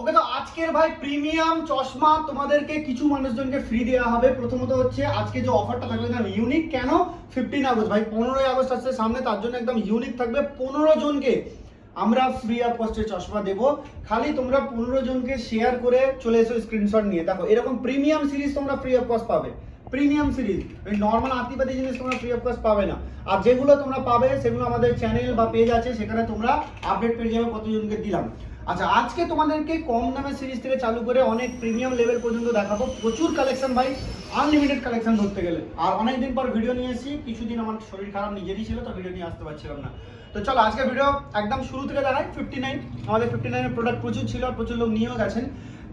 ওকে তো আজকের ভাই প্রিমিয়াম চশমা তোমাদেরকে কিছু মানুষজনকে ফ্রি দেওয়া হবে। প্রথমত হচ্ছে আজকে যে অফারটা থাকবে একদম ইউনিক কেন? Fifteen August. ভাই, পনেরোই আগস্ট আসছে সামনে, তার জন্য একদম ইউনিক থাকবে। পনেরো জনকে আমরা ফ্রি অফ কস্টে চশমা দেবো। খালি তোমরা পনেরো জনকে শেয়ার করে চলে এসো স্ক্রিনশট নিয়ে। দেখো, এরকম প্রিমিয়াম সিরিজ তোমরা ফ্রি অফ কস্ট পাবে। প্রিমিয়াম সিরিজ নর্মাল আতিপাতি জিনিস তোমরা ফ্রি অফ কস্ট পাবে না। আর যেগুলো তোমরা পাবে, সেগুলো আমাদের চ্যানেল বা পেজ আছে, সেখানে তোমরা আপডেট পেয়ে যাবে কতজনকে দিলাম। আচ্ছা আজকে তোমাদেরকে কম দামের সিরিজ থেকে চালু করে অনেক প্রিমিয়াম লেভেল পর্যন্ত দেখাবো। প্রচুর কালেকশন ভাই আনলিমিটেড কালেকশন ধরতে গেলে। আর অনেকদিন পর ভিডিও নিয়ে এসেছি, কিছুদিন আমার শরীর খারাপ, নিজেরই ছিল, তো ভিডিও নিয়ে আসতে পারছিলাম না। তো চলো, আজকে ভিডিও একদম শুরু থেকে দেখাই। ফিফটি নাইন আমাদের ফিফটি নাইনের প্রোডাক্ট প্রচুর ছিল, আর প্রচুর লোক নিয়েও গেছেন।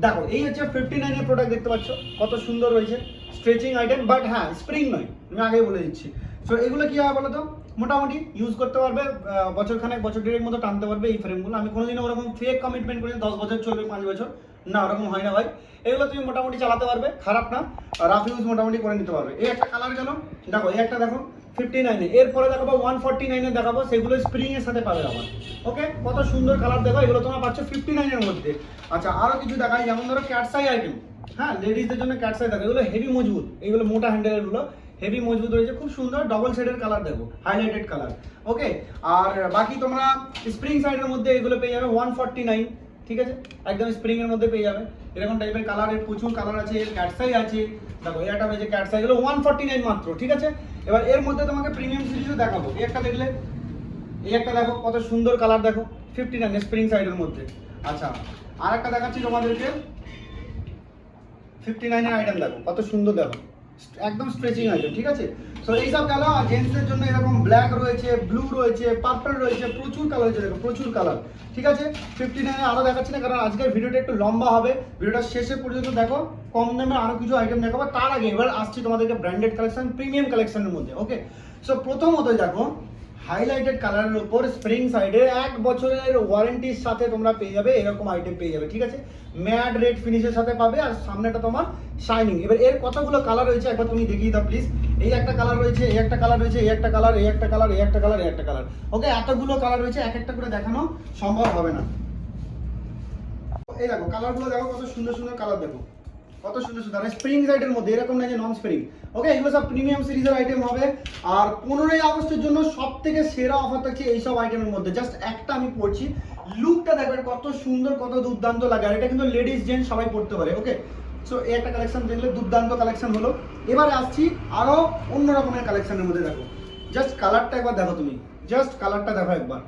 দেখো, এই হচ্ছে ফিফটি নাইনের প্রোডাক্ট দেখতে পাচ্ছ, কত সুন্দর রয়েছে স্ট্রেচিং আইটেম বাট হ্যাঁ স্প্রিং নয়, আমি আগেই বলে দিচ্ছি। সো এগুলো কী হবে বলো তো মোটামুটি ইউজ করতে পারবে আহ, বছর দেড়েক মতো টানতে পারবে এই ফ্রেমগুলো আমি কোনোদিনও ওরকম ফেক কমিটমেন্ট করি দশ বছর চলবে পাঁচ বছর। না ওরকম হয় না ভাই। এগুলো তুমি মোটামুটি চালাতে পারবে খারাপ না। রাফ ইউজ মোটামুটি করে নিতে পারবে। এই একটা কালার গেল দেখো এই একটা দেখো ফিফটি নাইনে এরপরে দেখাবো ওয়ান ফর্টি নাইনে দেখাবো সেগুলো স্প্রিং এর সাথে পাবে আবার। ওকে? কত সুন্দর কালার দেখো এগুলো তোমরা পাচ্ছ ফিফটি নাইনের মধ্যে। আচ্ছা আরও কিছু দেখাই যেমন ধরো ক্যাটসাই আইটেম হ্যাঁ লেডিসদের জন্য ক্যাটসাই দেখো এগুলো হেভি মজবুত এগুলো মোটা হ্যান্ডেলেরগুলো। হেভি মজবুত রয়েছে। খুব সুন্দর ডবল শেডের কালার দেখো হাইলাইটেড কালার ওকে আর বাকি তোমরা স্প্রিং সাইডের মধ্যে এগুলো পেয়ে যাবে ওয়ান ফর্টি নাইন ঠিক আছে? একদম স্প্রিং এর মধ্যে পেয়ে যাবে। এরকম টাইপের কালারের প্রচুর কালার আছে, এর ক্যাটসাই আছে। দেখো এটা রয়েছে ক্যাটসাই এগুলো ওয়ান ফর্টি নাইন মাত্র, ঠিক আছে? এবার এর মধ্যে তোমাকে প্রিমিয়াম সিরিজও দেখাবো। এই একটা দেখলে, এই একটা দেখো, কত সুন্দর কালার দেখো ফিফটি নাইন স্প্রিং সাইডের মধ্যে। আচ্ছা আর একটা দেখাচ্ছি তোমাদেরকে। ফিফটি নাইনের আইটেম দেখো, কত সুন্দর দেখো। একদম স্ট্রেচিং আছে, ঠিক আছে? সো এইসব কালার আর জেন্টসের জন্য এরকম ব্ল্যাক রয়েছে ব্লু রয়েছে পার্পল রয়েছে, প্রচুর কালার রয়েছে দেখো, প্রচুর কালার ঠিক আছে? ফিফটি নাইনে আরও দেখাচ্ছি না, কারণ আজকের ভিডিওটা একটু লম্বা হবে। ভিডিওটা শেষে পর্যন্ত দেখো, কম দামে আরও কিছু আইটেম দেখাবো। তার আগে এবার আসছি তোমাদেরকে ব্র্যান্ডেড কালেকশন প্রিমিয়াম কালেকশনের মধ্যে ওকে সো প্রথমত দেখো হাইলাইটেড কালারের উপর স্প্রিং সাইডে এক বছরের ওয়ারেন্টির সাথে তোমরা পেয়ে যাবে, এরকম আইটেম পেয়ে যাবে, ঠিক আছে? ম্যাট রেড ফিনিশের সাথে পাবে আর সামনেটা তোমার শাইনিং এবার এর কতগুলো কালার রয়েছে একবার তুমি দেখিয়ে দাও প্লিজ এই একটা কালার রয়েছে, এই একটা কালার রয়েছে, এই একটা কালার এই একটা কালার এই একটা কালার এই একটা কালার ওকে এতগুলো কালার রয়েছে, এক একটা করে দেখানো সম্ভব হবে না। এই দেখো কালারগুলো দেখো কত সুন্দর সুন্দর কালার দেখো। কত সুন্দর সুন্দর। আর স্প্রিং সাইডের মধ্যে, এরকম না যে নন স্প্রিং ওকে এগুলো সব প্রিমিয়াম সিরিজের আইটেম হবে। আর পনেরোই আগস্টের জন্য সব থেকে সেরা অফার থাকছে এইসব আইটেমের মধ্যে। জাস্ট একটা আমি পড়ছি। লুকটা দেখবেন কত সুন্দর, কত দুর্দান্ত লাগে। আর এটা কিন্তু লেডিস জেন্টস সবাই পড়তে পারে ওকে সো এই একটা কালেকশন দেখলে দুর্দান্ত কালেকশন হলো। এবারে আসছি আরও অন্য রকমের কালেকশনের মধ্যে দেখো। জাস্ট কালারটা একবার দেখো তুমি। জাস্ট কালারটা দেখো একবার।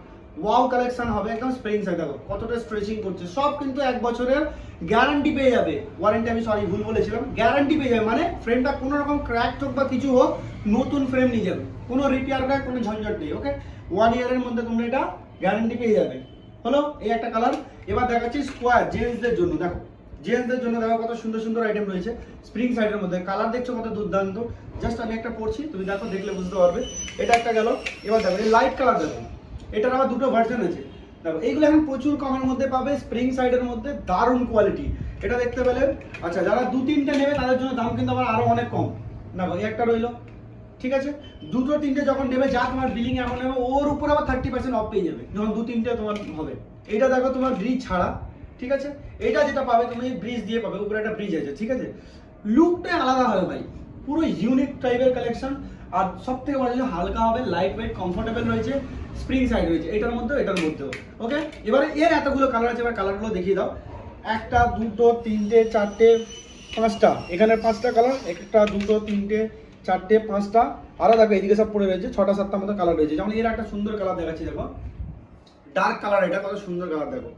ওয়াও কালেকশন হবে একদম স্প্রিং সাইড দেখো, কতটা স্ট্রেচিং করছে। সব কিন্তু এক বছরের গ্যারান্টি পেয়ে যাবে। ওয়ারেন্টি আমি সরি ভুল বলেছিলাম। গ্যারান্টি পেয়ে যাবে মানে ফ্রেমটা কোনো রকম ক্র্যাক হোক বা কিছু হোক, নতুন ফ্রেম নিয়ে যাবে। কোনো রিপেয়ার করার কোনো ঝঞ্ঝট নেই ওকে ওয়ান ইয়ারের মধ্যে তোমরা এটা গ্যারান্টি পেয়ে যাবে। হলো? এই একটা কালার এবার দেখাচ্ছি স্কোয়ার জেন্টসদের জন্য। দেখো জেন্টসদের জন্য দেখো কত সুন্দর সুন্দর আইটেম রয়েছে স্প্রিং সাইডের মধ্যে। কালার দেখছ কত দুর্দান্ত? জাস্ট আমি একটা পড়ছি, তুমি দেখো, দেখলে বুঝতে পারবে। এটা একটা গেল। এবার দেখো লাইট কালার দেখো। এটার আবার দুটো ভার্সন আছে। দেখো, এইগুলো এখন প্রচুর কমের মধ্যে পাবে স্প্রিং সাইডের মধ্যে দারুণ কোয়ালিটি এটা দেখতে পেলে আচ্ছা যারা দু তিনটে নেবে, তাদের জন্য দাম কিন্তু আবার আরও অনেক কম। দেখো, এই একটা রইল, ঠিক আছে? দুটো তিনটে যখন নেবে, যা তোমার বিলিং এমন নেবে, ওর উপর আবার থার্টি পার্সেন্ট অফ পেয়ে যাবে। যখন দু তিনটে তোমার হবে। এটা দেখো তোমার ব্রিজ ছাড়া, ঠিক আছে? এটা যেটা পাবে, তুমি ব্রিজ দিয়ে পাবে, উপরে একটা ব্রিজ আছে, ঠিক আছে? লুকটাই আলাদা হবে ভাই। পুরো ইউনিক টাইপের কালেকশন আর সব থেকে বড় হালকা হবে লাইট ওয়েট কমফোর্টেবল রয়েছে স্প্রিং সাইড রয়েছে। এটার মধ্যেও এটার মধ্যেও। ওকে এবারে এর এতগুলো কালার আছে, এবার কালারগুলো দেখিয়ে দাও। একটা, দুটো, তিনটে, চারটে, পাঁচটা। এখানে পাঁচটা কালার একটা, দুটো, তিনটে, চারটে, পাঁচটা। আরও দেখো, এদিকে সব পড়ে রয়েছে, ছটা, সাতটা মতো কালার রয়েছে। যেমন এর একটা সুন্দর কালার দেখাচ্ছি, দেখো। ডার্ক কালার এটা কত সুন্দর কালার দেখো।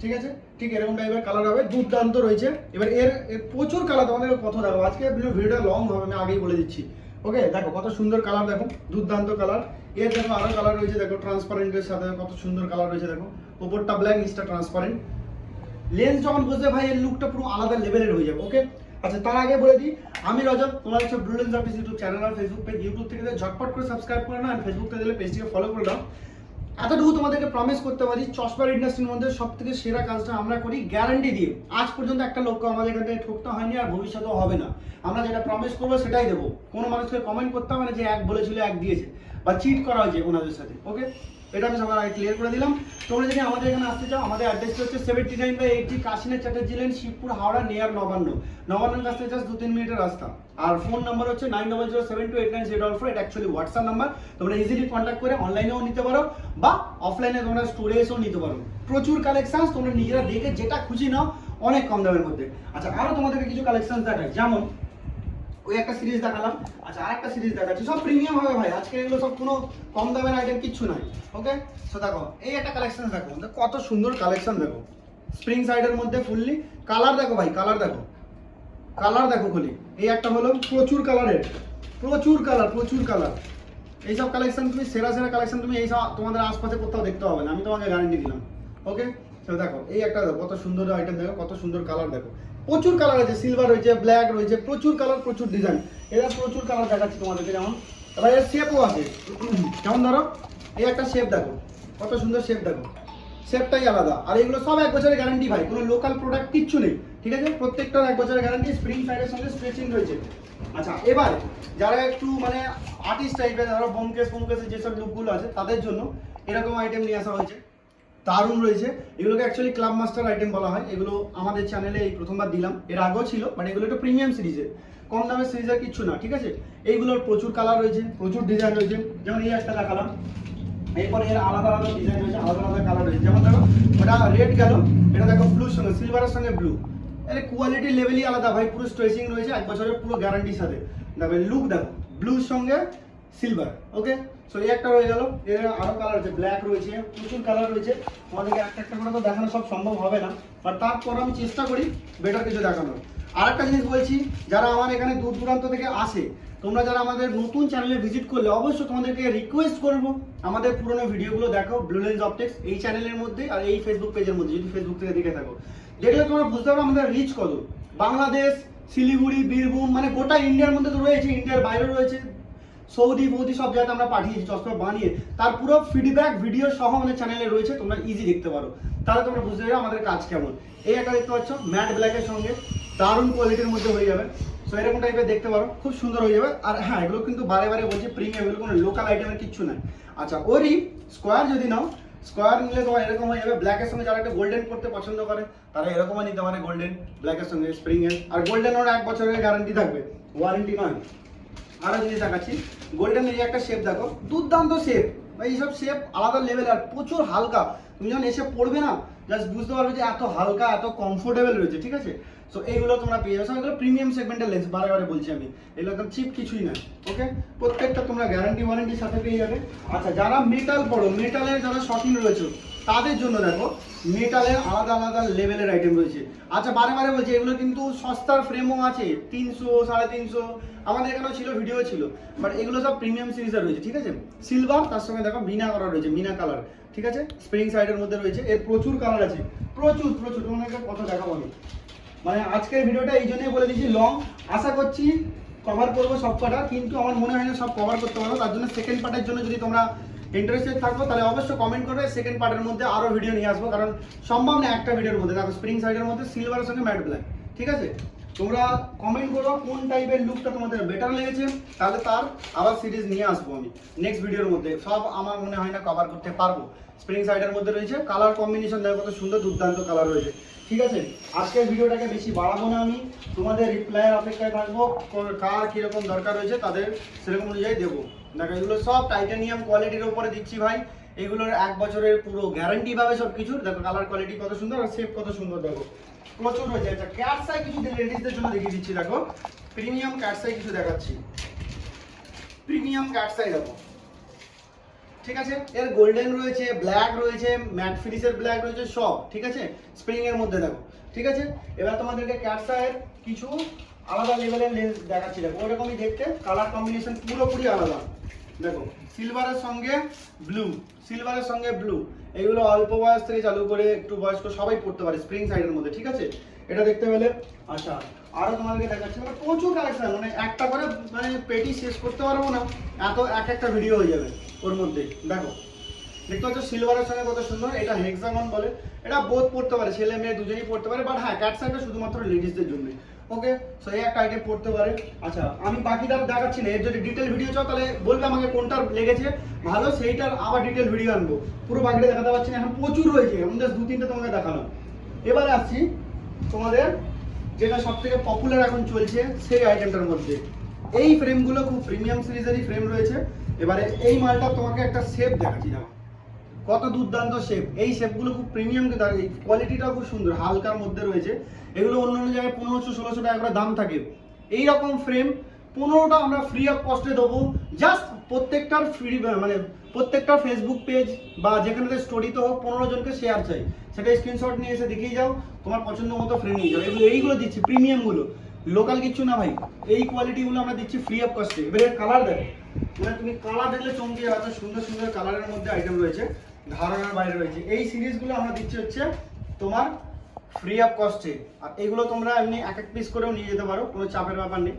ঠিক আছে? ঠিক এরকম টাইপের কালার হবে, দুর্দান্ত রয়েছে। এবার এর প্রচুর কালার তোমাদের কত দেখো আজকে ভিডিওটা লং হবে, আমি আগেই বলে দিচ্ছি। ওকে দেখো, কত সুন্দর কালার দেখো, দুর্দান্ত কালারের দেখো আরও কালার রয়েছে, দেখো ট্রান্সপারেন্টের সাথে কত সুন্দর কালার রয়েছে, দেখো। ওপরটা ব্ল্যাক নিচটা ট্রান্সপারেন্ট লেন্স যখন বসবে ভাই, এর লুকটা পুরো আলাদা লেভেলের হয়ে যাবে ওকে আচ্ছা তার আগে বলে দিই, আমি রজত তোমার হচ্ছে blue lens office YouTube channel আর ফেসবুক পেজ ইউটিউব থেকে ঝটপট করে সাবস্ক্রাইব করে নাও আর ফেসবুক থেকে দিলে পেজটিকে ফলো করে দাও এতটুকু তোমাদেরকে প্রমিস করতে পারি চশমার ইন্ডাস্ট্রির মধ্যে সব থেকে সেরা কাজটা আমরা করি গ্যারান্টি দিয়ে। আজ পর্যন্ত একটা লক্ষ্য আমাদের এখান থেকে ঠকতে হয়নি আর ভবিষ্যতেও হবে না। আমরা যেটা প্রমিস করব সেটাই দেবো। কোনো মানুষকে কমেন্ট করতে হবে না যে এক বলেছিল, এক দিয়েছে বা চিট করা হয়েছে ওনাদের সাথে ওকে এটা আমি সবার আগে ক্লিয়ার করে দিলাম। তোমরা যদি আমাদের এখানে আসতে চাও, আমাদের অ্যাড্রেসটা হচ্ছে seventy nine by eighty Kashina Chatterjee lane Shibpur, Howrah near Nabanna. নবান্নর কাছ থেকে জাস্ট দু তিন মিনিটের রাস্তা। আর ফোন নাম্বার হচ্ছে nine double zero seven two eight nine zero double four এটা অ্যাকচুয়ালি হোয়াটসঅ্যাপ নাম্বার তোমরা ইজিলি কন্ট্যাক্ট করে অনলাইনেও নিতে পারো, বা অফলাইনে তোমরা স্টোরে এসেও নিতে পারো। প্রচুর কালেকশন তোমরা নিজেরা দেখে যেটা খুশি নাও, অনেক কম দামের মধ্যে। আচ্ছা আরও তোমাদেরকে কিছু কালেকশন দেখায় যেমন ওই একটা সিরিজ দেখালাম। আচ্ছা আরেকটা সিরিজ দেখাচ্ছি। সব প্রিমিয়াম হবে ভাই। আজকে এগুলো সব কোনো কম দামের আইটেম কিচ্ছু নাই। ওকে সো দেখো, এই একটা কালেকশন দেখো। কত সুন্দর কালেকশন দেখো। স্প্রিং সাইডের মধ্যে ফুললি কালার দেখো ভাই কালার দেখো। কালার দেখো খুলি। এই একটা হলো প্রচুর কালারের প্রচুর কালার প্রচুর কালার এইসব কালেকশন তুমি, সেরা সেরা কালেকশন তুমি এইসব তোমাদের আশপাশে কোথাও দেখতে হবে না। আমি তোমাকে গ্যারান্টি দিলাম। ওকে তো দেখো, এই একটা দেখো, কত সুন্দর আইটেম দেখো, কত সুন্দর কালার দেখো। প্রচুর কালার আছে সিলভার রয়েছে ব্ল্যাক রয়েছে, প্রচুর কালার প্রচুর ডিজাইন এরা প্রচুর কালার দেখাচ্ছি তোমাদেরকে, যেমন, এবার এর শেপও আছে। যেমন ধরো, এই একটা শেপ দেখো, কত সুন্দর শেপ দেখো। শেপটাই আলাদা। আর এগুলো সব এক বছরের গ্যারান্টি ভাই, কোনো লোকাল প্রোডাক্ট কিচ্ছু নেই, ঠিক আছে? প্রত্যেকটার এক বছরের গ্যারান্টি স্প্রিং সাইডের সঙ্গে স্ট্রেচিং রয়েছে। আচ্ছা এবার যারা একটু মানে আর্টিস্ট টাইপের যারা বোমকেশ ফোমকেসের যেসব লুকগুলো আছে, তাদের জন্য এরকম আইটেম নিয়ে আসা হয়েছে। দারুণ রয়েছে। এগুলোকে অ্যাকচুয়ালি ক্লাব মাস্টার আইটেম বলা হয়। এগুলো আমাদের চ্যানেলে এই প্রথমবার দিলাম। এর আগেও ছিল বাট এগুলো একটু প্রিমিয়াম সিরিজের কম দামের সিরিজের কিচ্ছু না, ঠিক আছে? এইগুলোর প্রচুর কালার রয়েছে, প্রচুর ডিজাইন রয়েছে। যেমন এই একটা দেখালাম। এরপরে এর আলাদা আলাদা ডিজাইন রয়েছে, আলাদা আলাদা কালার রয়েছে। যেমন দেখো, ওটা রেড গেল, এটা দেখো ব্লুর সঙ্গে সিলভারের সঙ্গে ব্লু এর কোয়ালিটি লেভেলই আলাদা ভাই, পুরো স্ট্রেচিং রয়েছে, এক বছরের পুরো গ্যারান্টির সাথে। দেখো লুক দেখো ব্লুর সঙ্গে সিলভার ওকে সো এই একটা হয়ে গেল। এর আরও কালার আছে ব্ল্যাক রয়েছে, প্রচুর কালার রয়েছে। আমাদেরকে একটা একটা করে তো দেখানো সব সম্ভব হবে না। বাট তারপর আমি চেষ্টা করি বেটার কিছু দেখানোর। আর একটা জিনিস বলছি, যারা আমার এখানে দূর দূরান্ত থেকে আসে, তোমরা যারা আমাদের নতুন চ্যানেলে ভিজিট করলে অবশ্যই তোমাদেরকে রিকোয়েস্ট করব। আমাদের পুরোনো ভিডিওগুলো দেখো ব্লু লেন্স অপটেক্স এই চ্যানেলের মধ্যে আর এই ফেসবুক পেজের মধ্যে, যদি ফেসবুক থেকে দেখে থাকো। দেখলে তোমরা বুঝতে পারো আমাদের রিচ কত। বাংলাদেশ, শিলিগুড়ি, বীরভূম মানে গোটা ইন্ডিয়ার মধ্যে তো রয়েছে ইন্ডিয়ার বাইরেও রয়েছে। সৌদি বৌদি সব জায়গাতে আমরা পাঠিয়েছি চশমা বানিয়ে। তার পুরো ফিডব্যাক ভিডিও সহ আমাদের চ্যানেলে রয়েছে, তোমরা ইজি দেখতে পারো। তাহলে তোমরা বুঝতে পারবে আমাদের কাজ কেমন। এই একটা দেখতে পাচ্ছ ম্যাট ব্ল্যাকের সঙ্গে দারুণ কোয়ালিটির মধ্যে হয়ে যাবে। সো এরকম টাইপের দেখতে পারো, খুব সুন্দর হয়ে যাবে। আর হ্যাঁ এগুলো কিন্তু বারে বারে বলছি প্রিমিয়াম এগুলো কোনো লোকাল আইটেমের কিচ্ছু নাই আচ্ছা ওরই স্কোয়ার যদি নাও স্কোয়ার নিলে তোমার এরকম হয়ে যাবে ব্ল্যাকের সঙ্গে যারা একটা গোল্ডেন করতে পছন্দ করে, তারা এরকমও নিতে পারে গোল্ডেন ব্ল্যাকের সঙ্গে স্প্রিং এর। আর গোল্ডেন ওর এক বছরের গ্যারান্টি থাকবে ওয়ারেন্টি নয়। আরও জিনিস দেখাচ্ছি। গোল্ডেন এই একটা শেপ দেখো। দুর্দান্ত শেপ এইসব শেপ আলাদা লেভেল আর প্রচুর হালকা। তুমি যখন এসে পড়বে না জাস্ট বুঝতে পারবে যে এত হালকা, এত কমফোর্টেবল রয়েছে, ঠিক আছে? সো এইগুলো তোমরা পেয়ে যাবে। এগুলো প্রিমিয়াম সেগমেন্টের লেন্স বারে বারে বলছি আমি। এগুলো একদম চিপ কিছুই না ওকে প্রত্যেকটা তোমরা গ্যারান্টি ওয়ারেন্টির সাথে পেয়ে যাবে। আচ্ছা যারা মেটাল পড়ো মেটালের যারা শটিং রয়েছে, তাদের জন্য দেখো মেটালের আলাদা আলাদা লেভেলের আইটেম রয়েছে। আচ্ছা বারে বারে বলছি, এগুলো কিন্তু সস্তার ফ্রেমও আছে, তিনশো, সাড়ে তিনশো। আমাদের এখানেও ছিল ভিডিও ছিল। বাট এগুলো সব প্রিমিয়াম সিরিজের রয়েছে, ঠিক আছে? সিলভার তার সঙ্গে দেখো মিনা করা রয়েছে মিনা কালার ঠিক আছে? স্প্রিং সাইডের মধ্যে রয়েছে, এর প্রচুর কালার আছে। প্রচুর প্রচুর তোমাকে কত দেখাবো আমি? মানে আজকের ভিডিওটা এই জন্যই বলে দিচ্ছি লং আশা করছি কভার করব সব কটা কিন্তু আমার মনে হয় না সব কভার করতে পারব, তার জন্য সেকেন্ড পার্টের জন্য যদি তোমরা ইন্টারেস্টেড থাকো তাহলে অবশ্যই কমেন্ট করবে সেকেন্ড পার্টের মধ্যে আরও ভিডিও নিয়ে আসব, কারণ সম্ভব না একটা ভিডিওর মধ্যে। দেখো স্প্রিং সাইডের মধ্যে সিলভারের সঙ্গে ম্যাট ব্ল্যাক ঠিক আছে? তোমরা কমেন্ট করো কোন টাইপের লুকটা তোমাদের বেটার লেগেছে, তাহলে তার আবার সিরিজ নিয়ে আসব আমি নেক্সট ভিডিওর মধ্যে। সব আমার মনে হয় না কভার করতে পারব। স্প্রিং সাইডের মধ্যে রয়েছে কালার কম্বিনেশন দেখো কত সুন্দর দুর্দান্ত কালার রয়েছে, ঠিক আছে? আজকের ভিডিওটাকে বেশি বাড়াবো না আমি, তোমাদের রিপ্লাইয়ের অপেক্ষায় থাকব, কার কীরকম দরকার রয়েছে তাদের সেরকম অনুযায়ী দেবো। দেখো, এগুলো সব টাইটানিয়াম কোয়ালিটির উপরে দিচ্ছি ভাই। এগুলোর এক বছরের পুরো গ্যারান্টি পাবে সব কিছুর দেখো কালার কোয়ালিটি কত সুন্দর আর শেপ কত সুন্দর, দেখো। প্রচুর হয়েছে। আচ্ছা ক্যাটসাই কিছু লেডিসদের জন্য দেখিয়ে দিচ্ছি, দেখো। প্রিমিয়াম ক্যাটসাই কিছু দেখাচ্ছি। প্রিমিয়াম ক্যাটসাই দেখো। ঠিক আছে? এর গোল্ডেন রয়েছে ব্ল্যাক রয়েছে ম্যাট ফিনিশের ব্ল্যাক রয়েছে, সব, ঠিক আছে? স্প্রিং এর মধ্যে, দেখো। ঠিক আছে? এবার তোমাদেরকে ক্যাটসাইয়ের কিছু আলাদা লেভেলের লেন্স দেখাচ্ছি, দেখো। ওরকমই দেখতে কালার কম্বিনেশন পুরোপুরি আলাদা। দেখো সিলভারের সঙ্গে ব্লু সিলভারের সঙ্গে ব্লু এগুলো অল্প বয়স থেকে চালু করে একটু বয়স্ক সবাই পড়তে পারে স্প্রিং সাইডের মধ্যে, ঠিক আছে? এটা দেখতে পেলে? আচ্ছা আরও তোমাদেরকে দেখাচ্ছি মানে প্রচুর কালেকশন মানে একটা করে মানে পেটি শেষ করতে পারব না, এত এক একটা ভিডিও হয়ে যাবে ওর মধ্যে, দেখো। দেখতে পাচ্ছ সিলভারের সঙ্গে কত সুন্দর, এটা হেক্সাগন বলে, এটা বোধ পড়তে পারে ছেলে মেয়ে দুজনেই পড়তে পারে বাট হ্যাঁ ক্যাট সাইডটা শুধুমাত্র লেডিসদের জন্য। ওকে? সো এই একটা আইটেম পড়তে পারে। আচ্ছা আমি বাকিটা দেখাচ্ছি না। এর যদি ডিটেল ভিডিও চাও, তাহলে বলবে আমাকে কোনটার লেগেছে। ভালো, সেইটার আবার ডিটেল ভিডিও আনব। পুরো বাকিটা দেখাতে পারছি না। এখন প্রচুর রয়েছে। আমি জাস্ট দু তিনটে তোমাকে দেখালাম। এবারে আসছি তোমাদের, যেটা সব থেকে পপুলার এখন চলছে, সেই আইটেমটার মধ্যে। এই ফ্রেমগুলো খুব প্রিমিয়াম সিরিজেরই ফ্রেম রয়েছে। এবারে এই মালটা তোমাকে একটা শেপ দেখাচ্ছি, দেখো। কত দুর্দান্ত শেপ এই শেপগুলো খুব প্রিমিয়াম এই কোয়ালিটিটাও খুব সুন্দর, হালকার মধ্যে রয়েছে। এগুলো অন্য অন্য জায়গায় পনেরোশো, ষোলোশো টাকা করে দাম থাকে। এই রকম ফ্রেম পনেরোটা আমরা ফ্রি অফ কস্টে দেবো। জাস্ট প্রত্যেকটার ফ্রি মানে প্রত্যেকটা ফেসবুক পেজ বা যেখানে স্টোরিতে হোক, পনেরো জনকে শেয়ার চাই। সেটা স্ক্রিনশট নিয়ে এসে দেখিয়ে যাও, তোমার পছন্দ মতো ফ্রেম নিয়ে যাও। এগুলো এইগুলো দিচ্ছি প্রিমিয়ামগুলো লোকাল কিচ্ছু না ভাই, এই কোয়ালিটিগুলো আমরা দিচ্ছি ফ্রি অফ কস্টে এবারে কালার দেখো। মানে তুমি কালার দেখলে চমকে যাবে সুন্দর সুন্দর কালারের মধ্যে আইটেম রয়েছে। ধারণার বাইরে রয়েছে। এই সিরিজগুলো আমরা দিচ্ছি হচ্ছে তোমার ফ্রি অফ কস্টে আর এগুলো তোমরা এমনি এক এক পিস করেও নিয়ে যেতে পারো, কোনো চাপের ব্যাপার নেই।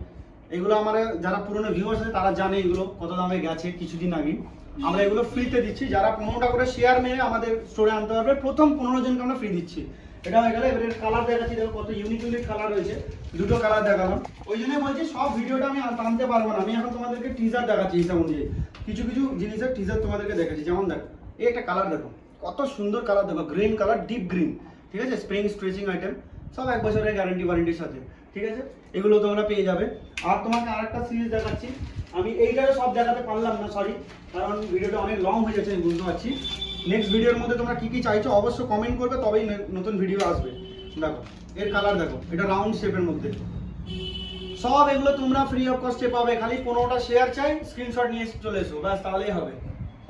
এগুলো আমার যারা পুরনো ভিউয়ার্স আছে, তারা জানে এগুলো, কত দামে গেছে কিছুদিন আগে আমরা এগুলো ফ্রিতে দিচ্ছি। যারা পনেরোটা করে শেয়ার মেরে আমাদের স্টোরে আনতে পারবে, প্রথম পনেরো জনকে আমরা ফ্রি দিচ্ছি। এটা হয়ে গেলে, এবারে কালার দেখাচ্ছি, দেখো কত ইউনিক ইউনিক কালার রয়েছে। দুটো কালার দেখালাম। ওই জন্য বলছি, সব ভিডিওটা আমি আর টানতে পারব না। আমি এখন তোমাদেরকে টিজার দেখাচ্ছি হিসাব অনুযায়ী কিছু কিছু জিনিসের টিজার তোমাদেরকে দেখাচ্ছি। যেমন দেখো এই একটা কালার দেখো। কত সুন্দর কালার দেখো গ্রিন কালার ডিপ গ্রিন ঠিক আছে? স্প্রিং স্ট্রেচিং আইটেম সব এক বছরের গ্যারান্টি ওয়ারেন্টির সাথে। ঠিক আছে? এগুলো তোমরা পেয়ে যাবে। আর তোমাকে আরেকটা সিরিজ দেখাচ্ছি। আমি এইটারও সব দেখাতে পারলাম না সরি কারণ ভিডিওটা অনেক লং হয়ে যাচ্ছে, আমি বুঝতে পারছি। নেক্সট ভিডিওর মধ্যে তোমরা কি কি চাইছো অবশ্যই কমেন্ট করবে, তবেই নতুন ভিডিও আসবে। দেখো, এর কালার দেখো, এটা রাউন্ড শেপের মধ্যে। সব এগুলো তোমরা ফ্রি অফ কস্টে পাবে, খালি পনেরোটা শেয়ার চাই স্ক্রিনশট নিয়ে চলে এসো, ব্যাস, তাহলেই হবে।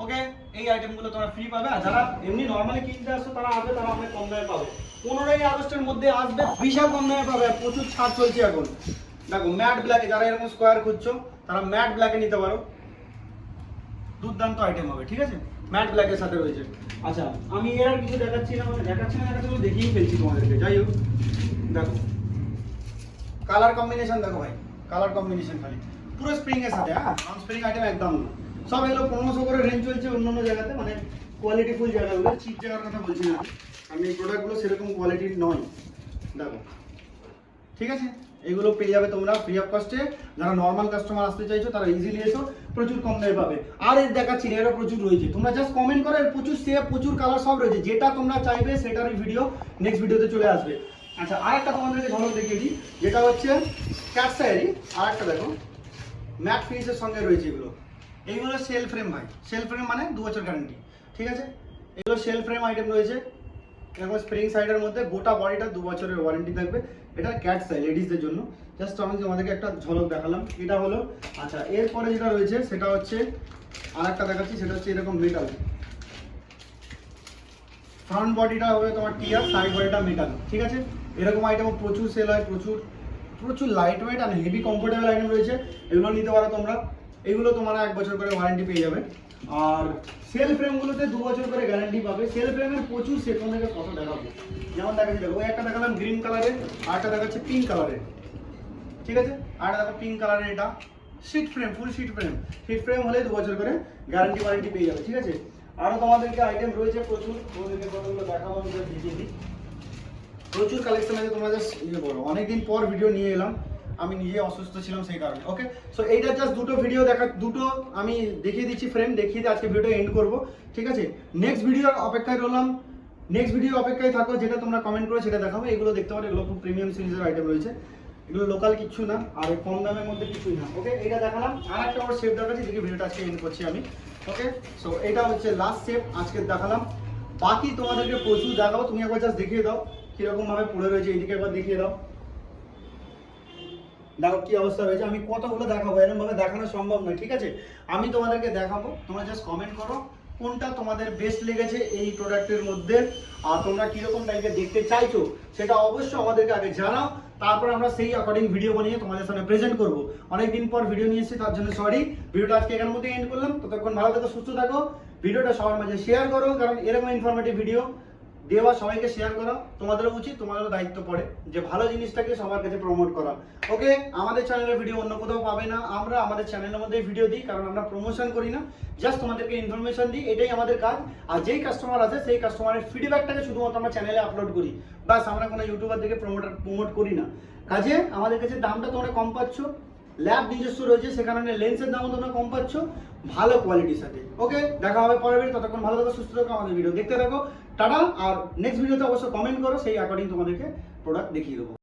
ওকে এই আইটেমগুলো তোমরা ফ্রি পাবে। আর যারা এমনি নর্মালি কিনতে আসছো, তারা আসবে, তারা অনেক কম দামে পাবে। পনেরোই আগস্টের মধ্যে আসবে, বিশাল কম দামে পাবে। প্রচুর ছাড় চলছে এখন। দেখো ম্যাট ব্ল্যাকে যারা এরকম স্কোয়ার খুঁজছো, তারা ম্যাট ব্ল্যাকে নিতে পারো। দুর্দান্ত আইটেম হবে, ঠিক আছে? ম্যাট ব্ল্যাকের সাথে রয়েছে। আচ্ছা আমি এর আর কিছু দেখাচ্ছি না মানে দেখাচ্ছি না, দেখাচ্ছি দেখিয়েই ফেলছি তোমাদেরকে। যাই হোক, দেখো। কালার কম্বিনেশন দেখো ভাই কালার কম্বিনেশন খালি। পুরো স্প্রিং এর সাথে হ্যাঁ? স্প্রিং আইটেম একদম না। সব এগুলো পনেরোশো করে রেঞ্জ চলছে অন্য অন্য জায়গাতে মানে কোয়ালিটি ফুল জায়গাগুলো চিপ জায়গার কথা বলছি না। আমি এই প্রোডাক্টগুলো সেরকম কোয়ালিটির নয়। দেখো, ঠিক আছে? এগুলো পেয়ে যাবে তোমরা ফ্রি অফ কস্টে যারা নর্মাল কাস্টমার আসতে চাইছো, তারা ইজিলি এসো, প্রচুর কম দামে পাবে। আর এর দেখাচ্ছি এরও প্রচুর রয়েছে। তোমরা জাস্ট কমেন্ট করো, এর প্রচুর সেভ প্রচুর কালার সব রয়েছে। যেটা তোমরা চাইবে সেটারই ভিডিও নেক্সট ভিডিওতে চলে আসবে। আচ্ছা আর একটা তোমাদেরকে ঝলক দেখিয়ে দিই। যেটা হচ্ছে ক্যাট সাইরি আর একটা দেখো ম্যাট ফিনিশের সঙ্গে রয়েছে এগুলো। এইগুলো সেল ফ্রেম ভাই সেল ফ্রেম মানে দু বছর গ্যারান্টি ঠিক আছে? এগুলো সেল ফ্রেম আইটেম রয়েছে। এরকম স্প্রিং সাইডের মধ্যে গোটা বডিটা দু বছরের ওয়ারেন্টি থাকবে। এটা ক্যাট সাইড লেডিসদের জন্য। জাস্ট আমি তোমাদেরকে একটা ঝলক দেখালাম। এটা হলো আচ্ছা এরপরে যেটা রয়েছে, সেটা হচ্ছে আরেকটা দেখাচ্ছি, সেটা হচ্ছে এরকম মেটাল ফ্রন্ট বডিটা হবে তোমার টিয়ার সাইড বডিটা মেটাল ঠিক আছে? এরকম আইটেম প্রচুর সেল হয়, প্রচুর প্রচুর লাইট ওয়েট আর হেভি কমফোর্টেবল আইটেম রয়েছে। এগুলো নিতে পারো তোমরা। এগুলো তোমরা এক বছর করে ওয়ারেন্টি পেয়ে যাবে। আর সেল ফ্রেমগুলোতে দু বছর করে গ্যারান্টি পাবে। সেল ফ্রেমের প্রচুর সেট তোমাদেরকে কত দেখাবো? যেমন দেখাচ্ছি, দেখো, একটা দেখালাম গ্রিন কালারের আর একটা দেখাচ্ছে পিঙ্ক কালারের ঠিক আছে? আর একটা দেখো পিঙ্ক কালারের এটা। Sheet frame full sheet frame sheet frame হলে দু বছর করে গ্যারান্টি ওয়ারেন্টি পেয়ে যাবে, ঠিক আছে? আরও তোমাদেরকে আইটেম রয়েছে প্রচুর। তোমাদেরকে কতগুলো দেখাবো, আমি দেখিয়ে দিই। প্রচুর কালেকশন আছে জাস্ট ইয়ে করো। অনেকদিন পর ভিডিও নিয়ে এলাম। আমি নিজে অসুস্থ ছিলাম সেই কারণে ওকে সো এইটা জাস্ট দুটো ভিডিও দেখা, দুটো আমি দেখিয়ে দিচ্ছি ফ্রেম দেখিয়ে দিয়ে আজকে ভিডিও এন্ড করব, ঠিক আছে? নেক্সট ভিডিওর অপেক্ষায় রইলাম। নেক্সট ভিডিও অপেক্ষায় থাকো, যেটা তোমরা কমেন্ট করে সেটা দেখাবো। এগুলো দেখতে পারো, এগুলো খুব প্রিমিয়াম সিরিজের আইটেম রয়েছে। এগুলো লোকাল কিছু না, আর কম দামের মধ্যে কিছুই না ওকে এটা দেখালাম। আর একটা ওর শেপ দেখাচ্ছি, দেখি ভিডিওটা আজকে এন্ড করছি আমি ওকে সো এটা হচ্ছে লাস্ট শেপ আজকে দেখালাম। বাকি তোমাদেরকে প্রচুর দেখাবো, তুমি একবার জাস্ট দেখিয়ে দাও কীরকম ভাবে পড়ে রয়েছে, এইদিকে একবার দেখিয়ে দাও। দেখো কি অবস্থা রয়েছে। আমি কতগুলো দেখাবো এরকম ভাবে দেখানো সম্ভব নয়, ঠিক আছে? আমি তোমাদেরকে দেখাবো, তোমরা জাস্ট কমেন্ট করো, কোনটা তোমাদের বেস্ট লেগেছে এই প্রোডাক্টের মধ্যে, আর তোমরা কীরকম টাইপের দেখতে চাইছো, সেটা অবশ্যই আমাদেরকে আগে জানাও, তারপর আমরা সেই অ্যাকর্ডিং ভিডিও বানিয়ে তোমাদের সামনে প্রেজেন্ট করব। অনেকদিন পর ভিডিও নিয়ে এসেছি, তার জন্য সরি ভিডিওটা আজকে এখান মধ্যে এন্ড করলাম। ততক্ষণ ভালো থেকো, সুস্থ থাকো। ভিডিওটা সবার মাঝে শেয়ার করো, কারণ এরকম ইনফরমেটিভ ভিডিও দেওয়া সবাইকে শেয়ার করা, তোমাদেরও উচিত, তোমাদেরও দায়িত্ব পড়ে যে ভালো জিনিসটাকে সবার কাছে প্রমোট করা। ওকে আমাদের চ্যানেলের ভিডিও অন্য কোথাও পাবে না, আমরা আমাদের চ্যানেলের মধ্যে ভিডিও দিই, কারণ আমরা প্রমোশন করি না জাস্ট তোমাদেরকে ইনফরমেশন দিই, এটাই আমাদের কাজ। আর যেই কাস্টমার আছে, সেই কাস্টমারের ফিডব্যাকটাকে শুধুমাত্র আমরা চ্যানেলে আপলোড করি। বাস আমরা কোনো ইউটিউবার থেকে প্রমোটার প্রমোট করি না। কাজে, আমাদের কাছে দামটা তোমরা কম পাচ্ছ ল্যাব নিজস্ব রয়েছে, সেখানে লেন্সের দামও তোমরা কম পাচ্ছ, ভালো কোয়ালিটির সাথে। ওকে দেখা হবে পরের ততক্ষণ ভালো থাকো, সুস্থ থাকো, আমাদের ভিডিও দেখতে থাকো। টাটা আর নেক্সট ভিডিওতে অবশ্যই কমেন্ট করো সেই অ্যাকর্ডিং তোমাদেরকে প্রোডাক্ট দেখিয়ে দেবো।